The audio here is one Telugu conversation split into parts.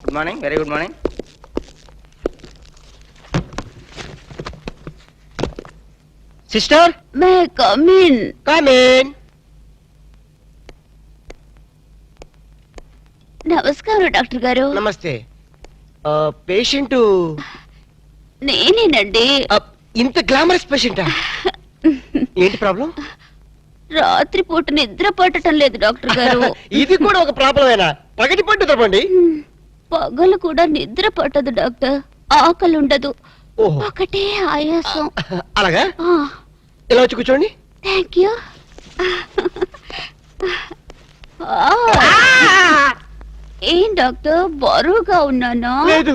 Good morning very good morning sister may come in come in నమస్కారం డాక్టర్ గారు నమస్తే పేషెంట్ నేనేనండి. ఇంత గ్లామరస్ పేషెంటా ఏంటి ప్రాబ్లం రాత్రి పూట నిద్ర పట్టడం లేదు డాక్టర్ గారు ఇది కూడా ఒక ప్రాబ్లమేనా పగటి పట్టు తప్పండి పగలు కూడా నిద్ర పట్టదు డాక్టర్. ఆకలి ఉండదు ఓహో. ఒకటే ఆయాసం. అలాగా? ఇలా వచ్చి కూర్చోండి. Thank you. ఏం డాక్టర్? బరువుగా ఉన్నానా? లేదు.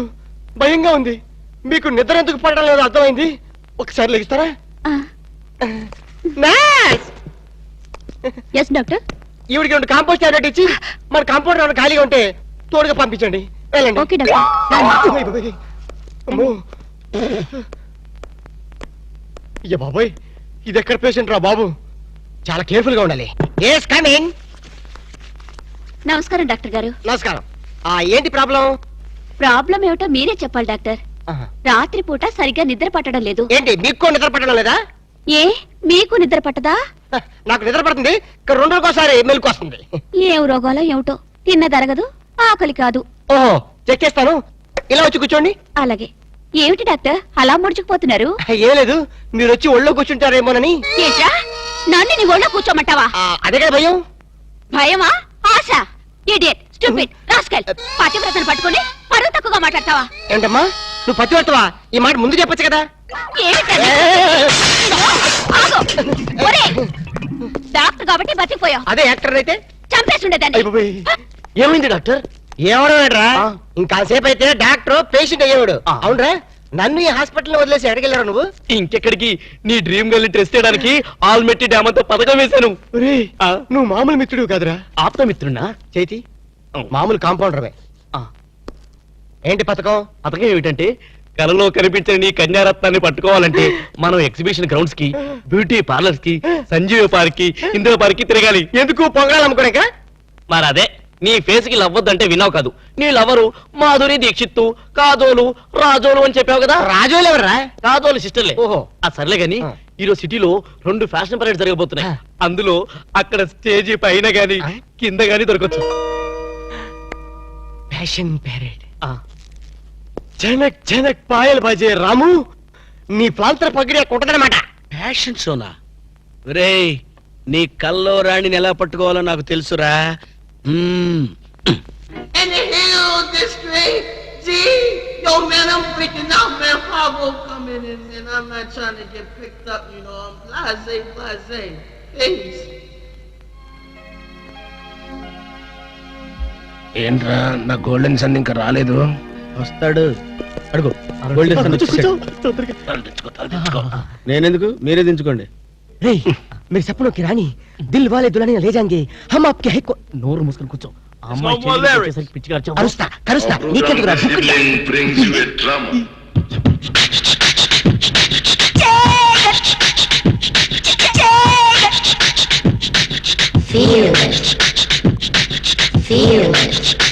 భయంగా ఉంది. మీకు నిద్ర ఎందుకు పడడం లేదు అర్థమైంది. ఒకసారి లెగిస్తారా! Yes doctor. ఈవిడికి రెండు కాంపోస్ట్ టాబ్లెట్ ఇచ్చి మన కాంపౌండ్ ఏమైనా ఖాళీగా ఉంటే తోడుగా పంపించండి. Okay doctor. బాబోయ్. ఇది ఎక్కడ పేషెంట్ రా బాబు? చాలా కేర్ఫుల్గా ఉండాలి. ఎస్ కమింగ్ నమస్కారం డాక్టర్ గారు. నమస్కారం. ఆ ఏంటి ప్రాబ్లం? ప్రాబ్లం ఏమిటో మీరే చెప్పాలి డాక్టర్. రాత్రి పూట సరిగ్గా నిద్ర పట్టడం లేదు. ఏంటి మీకు నిద్ర పట్టడం లేదా? ఏ మీకు నిద్ర పట్టదా? నాకు నిద్ర పడుతుంది ఇక్కడ రెండు రోజుకోసారి మెలకు వస్తుంది. ఏం రోగాలో ఏమిటో? తిన్నదరగదు? ఆకలి కాదు. ఓహో చెక్ చేస్తాను. ఇలా వచ్చి కూర్చోండి. అలాగే. ఏమిటి డాక్టర్? అలా ముడుచుకుపోతున్నారు? ఏం లేదు మీరు వచ్చి ఒళ్ళో కూర్చుంటారేమోనని. ఏంట్రా? నన్ను నీ ఒళ్ళో కూర్చోమంటావా? ఆ, అదే కదా భయం. భయమా? ఆశ? Idiot stupid rascal. పతివ్రతను పట్టుకొని పరువు తక్కువగా మాట్లాడతావా? ఏంటమ్మా నువ్వు పతివర్తవా? ఈ మాట ముందు చెప్పొచ్చు కదా. ఏమిటది? ఆగు. ఒరేయ్, డాక్టర్ కాబట్టి బతికిపోయావు. అదే యాక్టర్ అయితే చంపేస్తుండేదాన్ని అయ్ బాబోయ్. ఏమైంది డాక్టర్? ఏమడరా ఇంకాసేపు అయితే డాక్టర్ పేషెంట్ అయ్యేవాడు. అవునరా? నన్ను ఈ హాస్పిటల్ వదిలేసి ఎడగెళ్ళరా నువ్వు? ఇంకెక్కడికి? నీ డ్రీమ్ గర్ల్ టెస్ట్ చేయడానికి ఆల్మెట్టి డ్యామ్ అంతా పథకం వేశాను. నువ్వు మామూలు మిత్రుడు కాదురా. ఆప్తమిత్రున్నా చేతి? మామూలు కాంపౌండర్వే. ఏంటి పథకం? పథకం ఏమిటంటే కలలో కనిపించని నీ కన్యారత్నాన్ని పట్టుకోవాలంటే మనం ఎగ్జిబిషన్ గ్రౌండ్స్కి బ్యూటీ పార్లర్స్కి సంజీవ పార్క్కి ఇందిరా పార్క్కి తిరగాలి. ఎందుకు పొంగడాలు అమ్ముకోడాక మరి అదే. నీ ఫేస్కి లవ్వద్దంటే విన్నావు కాదు నీ లవరు మాధురి దీక్షిత్తు కాదోలు రాజోలు అని చెప్పావు కదా రాజోలు ఎవరా కాదోలు సిస్టర్లే ఓహో. ఆ సర్లే గాని. ఈరోజు సిటీలో రెండు ఫ్యాషన్ పరేడ్ జరగబోతున్నాయి. అందులో అక్కడ స్టేజీ పైన గాని. కింద గాని దొరకచ్చు ఫ్యాషన్ ప్యారెడ్ జనక్ జనక్ పాయల్ బాజే రాము నీ ప్రాంతర పగిడి కొట్టదనమాట ఫ్యాషన్ షోనా రేయ్ నీ కల్లో రాణిని ఎలా పట్టుకోవాలో నాకు తెలుసురా. In the hill district, G, yo man, I'm freaking out, man. Fargo coming in, and I'm not trying to get picked up, you know. I'm blase, blase. Please. ఏంట్రా నా గోల్డెన్ సన్ ఇంకా రాలేదు వస్తాడు అడుగు గోల్డెన్ సన్ వచ్చేసాడు. నేనెందుకు మీరే దించుకోండి మీరు సపనో కి రాణి దిల్ వాలే దులాని లే జాంగే హమ్ ఆప్కే హై కో నోరు మూసుకొని కూర్చో ఆ అమ్మాయి చేతికి వచ్చేసరికి పిచ్చిగా అరిచావు. అరుస్తా కరుస్తా నీకెందుకు రా Sibling brings you a drama. Feel it. Feel it.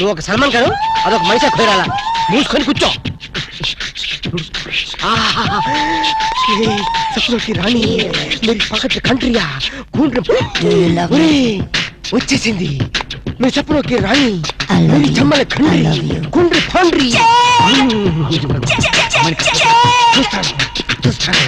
నువ్వు ఒక సల్మాన్ ఖాన్ అదొక మనిషి కుదరాలా మూసుకొని కూర్చో. రాణి మీరు పక్కన కంట్రీయా కూంట్ర వచ్చేసింది. మీరు చెప్పలోకి రాణి మీరు చెమ్మల కండ్రి కుండ్రి పాండ్రి. చూస్తాను. చూస్తాను.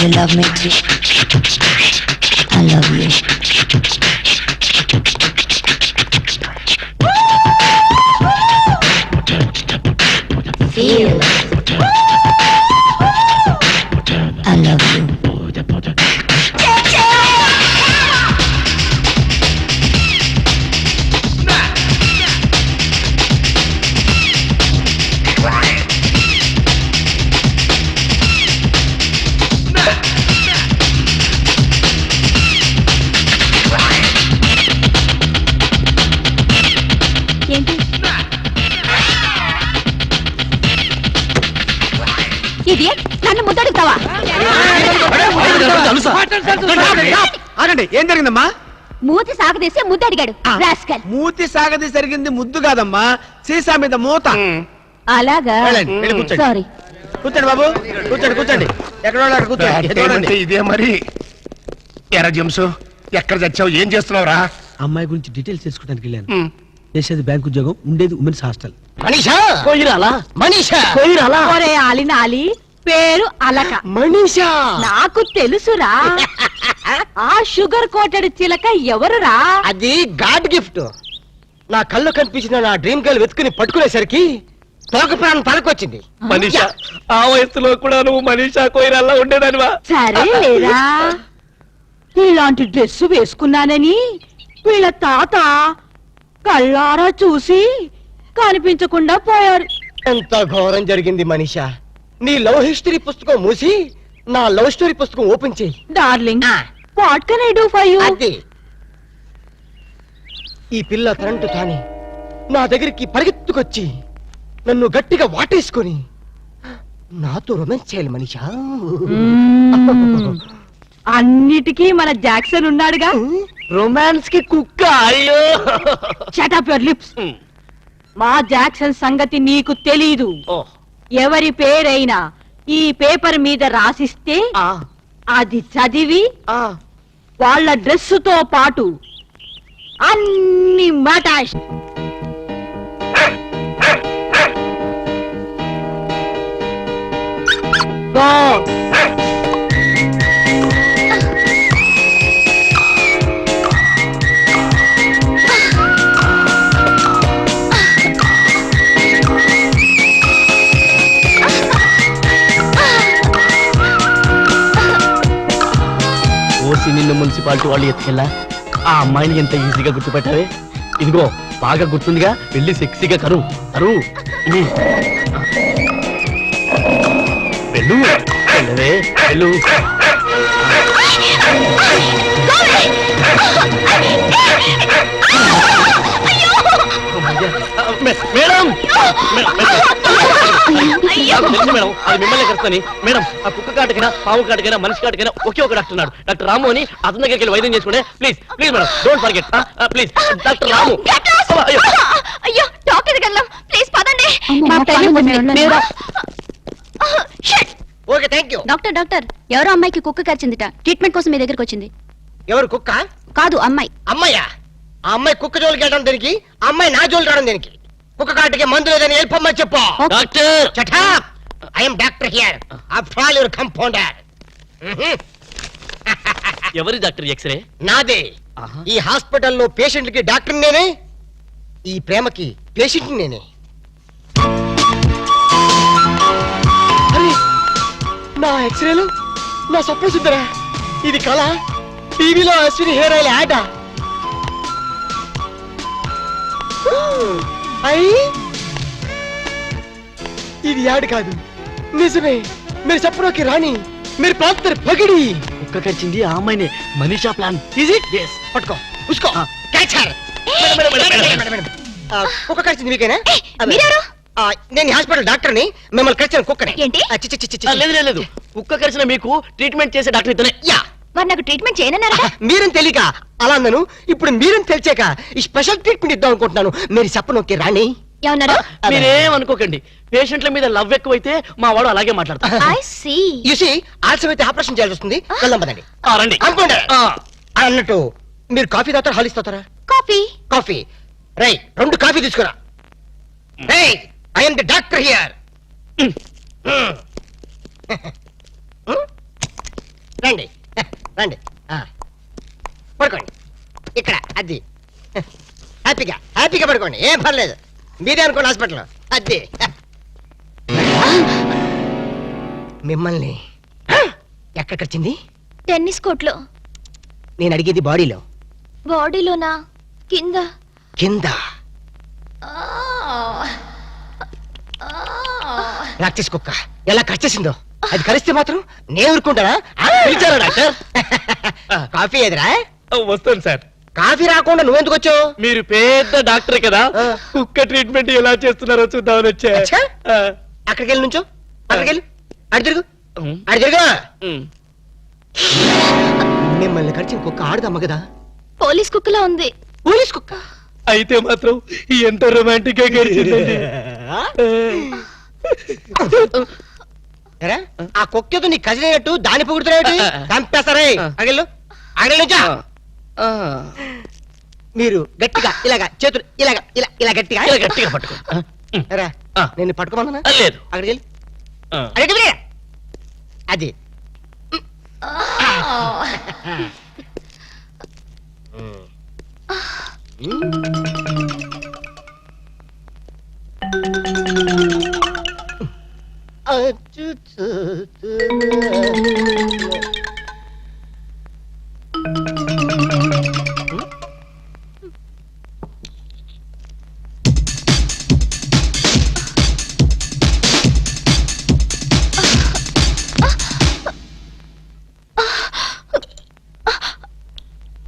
You love me too? ఆగండి ఏం జరిగిందమ్మా? మూతి సాగదీసి ముద్దడిగాడు రాస్కల్. మూతి సాగది జరిగింది ముద్దు కాదమ్మా సీసా మీద మూత. అలాగా. సారీ. కూర్చోండి బాబు కూర్చోండి కూర్చోండి. ఎక్కడ కూర్చోండి. ఇదే మరి. ఎరా ఎక్కడ చచ్చావు ఏం చేస్తున్నావురా? అమ్మాయి గురించి డీటెయిల్స్ తెలుసుకోవడానికి వెళ్ళాను. చేసేది బ్యాంక్ ఉద్యోగం ఉండేది ఉమెన్స్ హాస్టల్. మనీషా? కొయ్యరాలా మనీషా? కొయ్యరాలా ఒరే ఆలిన ఆలి పేరు అలక. మనీషా? నాకు తెలుసురా. ఆ షుగర్ కోటెడ్ చిలక ఎవరురా? అది గాడ్ గిఫ్ట్. నా కళ్ళు కనిపించిన నా డ్రీమ్ గర్ల్ వెతుకుని పట్టుకునేసరికి తోక ప్రాణం తలకొచ్చింది. మనీషా ఆ వయసులో కూడా నువ్వు మనీషా కొయ్యరాలా ఉండేదానివా? సరే లేరా ఇలాంటి డ్రెస్ వేసుకున్నానని వీళ్ళ తాత కళ్ళారా చూసి కనిపించకుండా పోయారు. ఎంత ఘోరం జరిగింది మనీషా. నీ లవ్ హిస్టరీ పుస్తకం మూసి నా లవ్ స్టోరీ పుస్తకం ఓపెన్ చేయి. Darling what can I do for you? అది. ఈ పిల్ల కరెంటు తాని. నా దగ్గరికి పరిగెత్తుకొచ్చి నన్ను గట్టిగా వాటేసుకొని నాతో రొమాన్స్ చేయాలి మనిషా. అన్నిటికీ మన జాక్సన్ ఉన్నాడుగా. రొమాన్స్కి కుక్క అయ్యో. షటప్ యువర్ లిప్స్ మా జాక్సన్ సంగతి నీకు తెలీదు. ఎవరి పేరైనా ఈ పేపర్ మీద రాసిస్తే ఆ, అది చదివి ఆ. వాళ్ళ డ్రెస్సుతో పాటు అన్ని మటాష్ గో మున్సిపాలిటీ వాళ్ళు ఎత్తుకెళ్ళా ఆ అమ్మాయిని ఎంత ఈజీగా గుర్తుపెట్టావే ఇదిగో బాగా గుర్తుందిగా వెళ్ళి సెక్సీగా కరు కరు వెళ్ళు వెళ్ళవే వెళ్ళు మేడం! మేడం, నాకు తెలుసు మేడం అది మిమ్మల్ని కలుస్తాని మేడం ఆ కుక్క కాటకైనా పాము కాటకైనా మనిషి కాటకైనా ఒకే ఒక డాక్టర్ ఉన్నాడు. డాక్టర్ రాము అని అతని దగ్గరికి వెళ్ళి వైద్యం చేసుకుంటే please please madam don't forget please doctor Ramu. అయ్యో. అయ్యో! డాక్టర్ వెళ్ళాం ప్లీజ్ పదండి. Okay thank you doctor doctor ఎవరో అమ్మాయికి కుక్క కరిచిందిట. ట్రీట్మెంట్ కోసం మీ దగ్గరకు వచ్చింది. ఎవరు కుక్క? కాదు అమ్మాయి. అమ్మాయ్యా ఆ అమ్మాయి కుక్క జోలికి వెళ్ళడం దేనికి? ఆ అమ్మాయి నా జోలికి రావడం దేనికి? కుక్క కాటికి మందు లేదని వెళ్ళిపోమ్మని చెప్పు. Doctor. Shut up I'm doctor here. After all your compounder. ఎవరి డాక్టర్ ఎక్స్రే? నాదే. ఈ హాస్పిటల్లో పేషెంట్లకి డాక్టర్ నేనే. ఈ ప్రేమకి పేషెంట్ నేనే. అరే నా ఎక్స్రేలు? నా స్వప్న సుందరా? ఇది కళ? టీవీలో అశ్విని హెయిర్ ఆయిల్ యాడ్? అయ్యి ఇది యాడ్ కాదు. నిజమే. మీరు చెప్పడానికి రాణి. మీరు ప్రాంతర్ పగిడి. కుక్క కరిచింది ఆ అమ్మాయిని. Manisha plan. Is it yes పట్టుకో. ఉసుకో. ఆ. క్యాచ్ హర్ కుక్క కరిచింది మీకేనా? నేను హాస్పిటల్ డాక్టర్ని. మిమ్మల్ని కరిచిన కుక్కని. ఏంటి? ఆ, చి, చి, చి, చి, చి. లేదు లేదు, లేదు. కుక్క కరిచిన మీకు ట్రీట్మెంట్ చేసే డాక్టర్ ఇతనే. యా. మరి నాకు ట్రీట్మెంట్ చేయనన్నారా మీరని తెలియక? అలా అన్నాను. ఇప్పుడు మీరని తెలిసాక ఈ స్పెషల్ ట్రీట్మెంట్ ఇద్దాం అనుకుంటున్నాను. మీరు చెప్పనొక్కే రాణి. ఏమన్నారు? మీరేం అనుకోకండి. పేషెంట్ల మీద లవ్ ఎక్కువైతే మా వాడు అలాగే మాట్లాడతారు ఐ సీ యూసి ఆలస్యం అయితే ఆపరేషన్ చేయాల్సి వస్తుంది. వెళ్దాం పదండి ఆ, రండి. అనుకోండి. ఆ, అన్నట్టు మీరు కాఫీ తాగుతారా హాలిస్ తాగుతారా? కాఫీ. కాఫీ. రై రెండు కాఫీ తీసుకురా. Rai I'm the doctor here రండి. రండి. ఆ. పడుకోండి. ఇక్కడ అది హ్యాపీగా హ్యాపీగా పడుకోండి. ఏం పర్లేదు. మీరే అనుకోండి హాస్పిటల్ అది మిమ్మల్ని ఎక్కడ కరిచింది టెన్నిస్ కోర్ట్లో. నేను అడిగేది బాడీలో. బాడీలోనా? కింద. కింద. ప్రాక్టీస్ కుక్క. ఎలా కరిచేసిందో అది కరిస్తే మాత్రం నేను ఊరుకుంటానా? పిలిచారా డాక్టర్? కాఫీ ఎదురా వస్తాను సార్. కాఫీ రాకుండా నువ్వెందుకు వచ్చావు? మీరు పెద్ద డాక్టర్ కదా. కుక్క ట్రీట్మెంట్ ఎలా చేస్తున్నారో చూద్దామని వచ్చా. అక్కడికి వెళ్ళి నుంచో. అక్కడికి వెళ్ళి అడి తిరుగు. అడి తిరుగు. మిమ్మల్ని కరిచి ఇంకొక ఆడదమ్మ కదా పోలీస్ కుక్కలా ఉంది. పోలీస్ కుక్క? అయితే మాత్రం ఎంత రొమాంటిక్గా గడిచిందండి. ఎరా, ఆ కుక్కతో నీ కజిన్ అయినట్టు దాన్ని పొగుడుతున్నాయి చంపేస్తారే. అగలు అగలు మీరు గట్టిగా ఇలాగా చేతులు ఇలాగా ఇలా ఇలా గట్టిగా. ఇలా గట్టిగా పట్టుకో. ఎరా. నేను పట్టుకోమన్నా లేదు. అక్కడికి వెళ్ళి. వెళ్ళి. అది.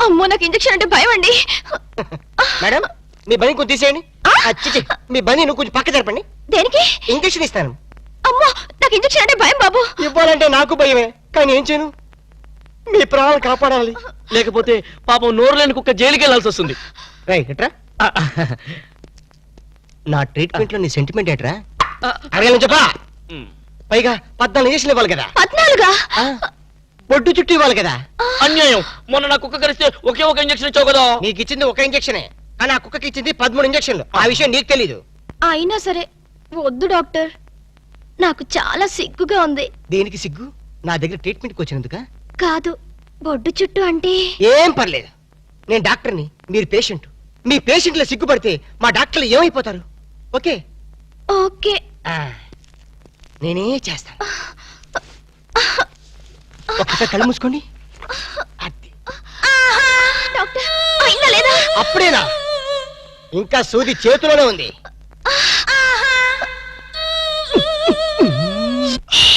అమ్మో నాకు ఇంజెక్షన్ అంటే భయం అండి. మేడం మీ బని కొంచెం తీసేయండి. మీ బని నువ్వు కొంచెం పక్క జరపండి. దేనికి? ఇంజక్షన్ ఇస్తాను. అమ్మో నాకు ఇంజెక్షన్ అంటే భయం బాబు. ఇవ్వాలంటే నాకు భయమే. కానీ ఏం చేయను? మీ ప్రాణాలు కాపాడాలి. లేకపోతే పాపం నోరు లేని కుక్క జైలుకి వెళ్ళాల్సి వస్తుంది. నా ట్రీట్మెంట్లో నీ సెంటిమెంట్ ఏట్రా? అడగలను చెప్పా? పైగా పద్నాలుగు ఇంజక్షన్ ఇవ్వాలి కదా. పద్నాలుగా? ఆ, బొడ్డు చుట్టూ ఇవ్వాలి కదా. అన్యాయం. మొన్న నా కుక్క కరిస్తే ఒకే ఒక ఇంజక్షన్ ఇచ్చావు కదా. నీకు ఇచ్చింది ఒక ఇంజక్షనే కానీ ఆ కుక్కకి ఇచ్చింది పదమూడు ఇంజక్షన్లు ఆ విషయం నీకు తెలీదు. అయినా సరే వద్దు డాక్టర్. నాకు చాలా సిగ్గుగా ఉంది. దేనికి సిగ్గు? నా దగ్గర ట్రీట్మెంట్కి వచ్చినందుక? కాదు బొడ్డు చుట్టూ అంటే? ఏం పర్లేదు. నేను డాక్టర్ని మీరు పేషెంట్. మీ పేషెంట్లు సిగ్గుపడితే మా డాక్టర్లు ఏమైపోతారు? ఓకే? ఓకే. ఆ, నేనే చేస్తాను. ఒక్కసారి కళ్ళు మూసుకోండి. అది. డాక్టర్ అయిందా లేదా? అప్పుడేనా? ఇంకా సూది చేతిలోనే ఉంది.